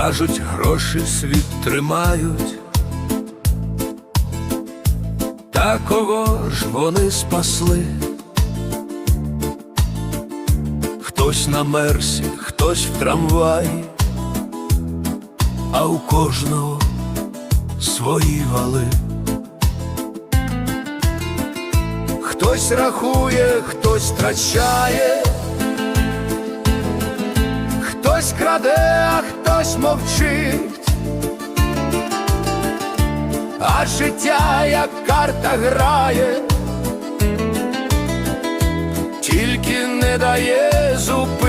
Кажуть, гроші світ тримають. Та кого ж вони спасли? Хтось на мерсі, хтось в трамваї, а у кожного свої вали. Хтось рахує, хтось втрачає, хтось краде, а хтось мовчить. А життя, як карта грає, тільки не дає зупинити.